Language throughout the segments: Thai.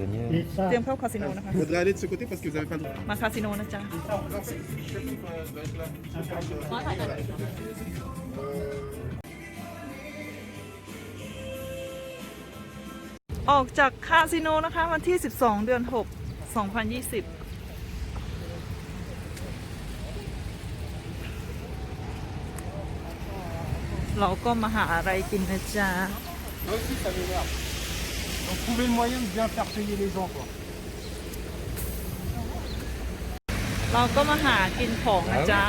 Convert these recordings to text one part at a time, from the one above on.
Daniel. Et ça, เตรียมเข้าคาสิโนนะคะ Faudrait aller de ce côté parce que vous avez pas le droit. มาคาสิโนนะจ๊ะออกจากคาสิโนนะคะ วันที่ 12 เดือน 6 2020 เราก็มาหาอะไรกินนะจ๊ะ Moi aussi, ça m'énerve. Donc, trouver le moyen de bien faire payer les gens, quoi. เราก็มาหากินของนะจ๊ะ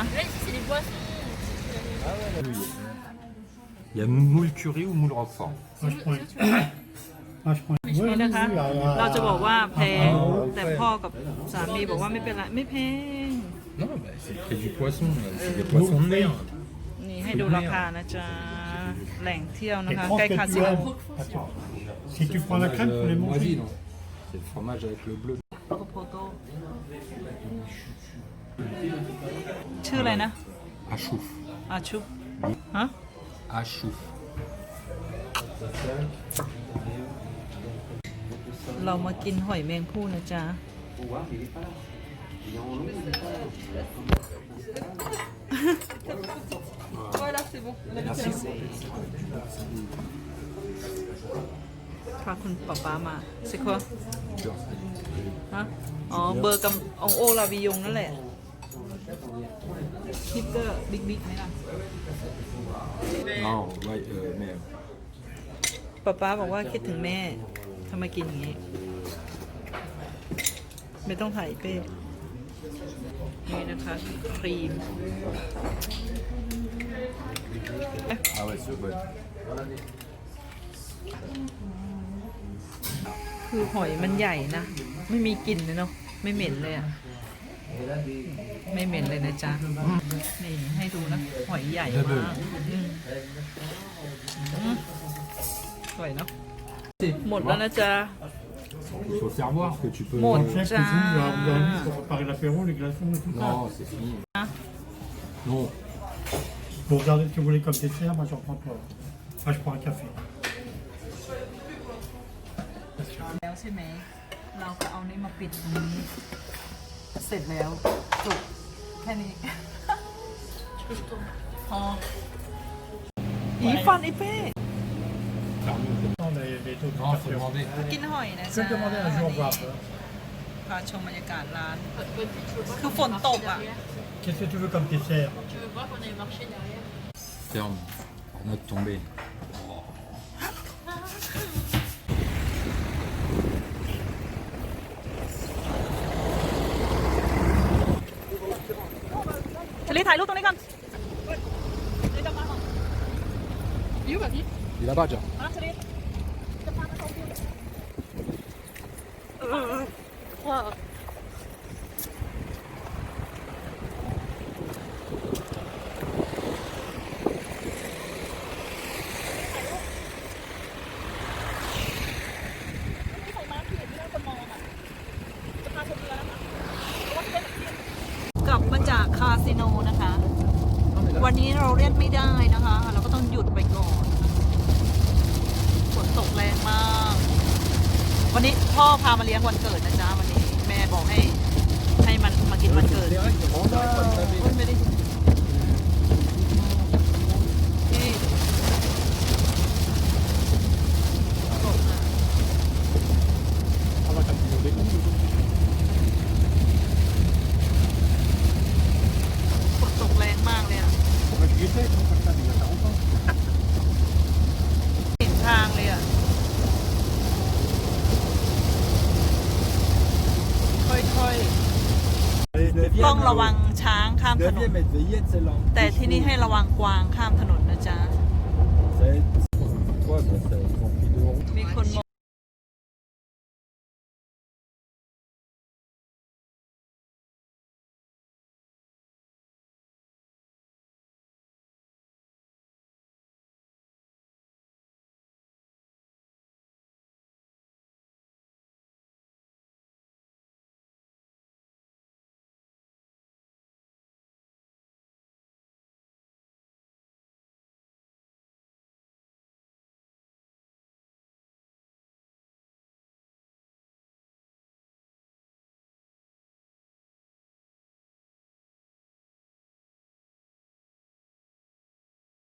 Il y a moule curry ou moule roquefort moi je prends. Moi je prends. นี่นะคะ เราจะบอกว่าแพง แต่พ่อกับสามีบอกว่าไม่เป็นไรไม่แพง Non, bah, c'est le prix du poisson. là. C'est des poissons de mer. นี่ให้ดูราคานะจ๊ะ แหล่งเที่ยวนะ Et คะ prends ใกล้ ce que คา tu สิโน aimes. Attends. Si tu prends la crème, pour les Fromage, euh, moisi, manger. non C'est le fromage avec le bleu. โพโตชื่ออะไรนะ Achouf. อาชุบฮะ Achouf. เรามากินหอยแมงผู้นะจ๊ะ พาคุณป๊าป๊ามาสิคะฮะอ๋อเบอร์กับองโอลาวิยงนั่นแหละฮิปเกอร์บิ๊กบิ๊กไหมล่ะ Non, ouais, euh, mais ป๊าป๊าบอกว่าคิดถึงแม่ทำไมกินอย่างนี้ ไม่ต้องถ่ายเป้นี่นะคะครีม ah ouais, c'est bon. คือหอยมันใหญ่นะ ไม่มีกลิ่นเลยเนาะไม่เหม็นเลยอะไม่เหม็นเลยนะจ๊ะนี่ให้ดูนะหอยใหญ่มากสวยเนาะหมดแล้วนะจ๊ะ Il faut faire voir que tu peux. Bon. Le chef Tiens. cuisine doit vous donner pour préparer l'apéro, les glaçons et tout ça. Non, c'est fini. Non. Vous regardez ce que vous voulez comme dessert, moi j'en prends pas. Moi je prends un café. แล้วใช่ไหม เราก็เอานี่มาปิดตรงนี้ เสร็จแล้วจบแค่นี้ พออีฟันไอเป้ Non, les, les taux de non, faut café. demander. กินหอยนะ Je จ๊ะ vais demander un jour voir. พาชมบรรยากาศร้าน คือฝนตกอะ Qu'est-ce que tu veux comme dessert Ferme. En mode tombé. ลีถ่ายรูปตรงนี้ก่อน Il est là-bas déjà. มาชลีกลับมาจากคาสิโนนะคะ วันนี้เราเล่นไม่ได้นะคะ เราก็ต้องหยุดไปก่อนฝนตกแรงมาก วันนี้พ่อพามาเลี้ยงวันเกิดนะจ๊ะวันนี้ แม่บอกให้ให้มันมากินวันเกิดไม่ได้นี่ตกอะฝนตกแรงมากเลยอะเห็นทางเลยอะค่อยๆ ต้อง ระวังช้างข้ามถนน et veiller de celle-là. แต่ที่นี่ให้ระวังกวางข้ามถนนนะจ๊ะ Quoi, bah, ça, ils ont pris 2 euros. มีคนมอง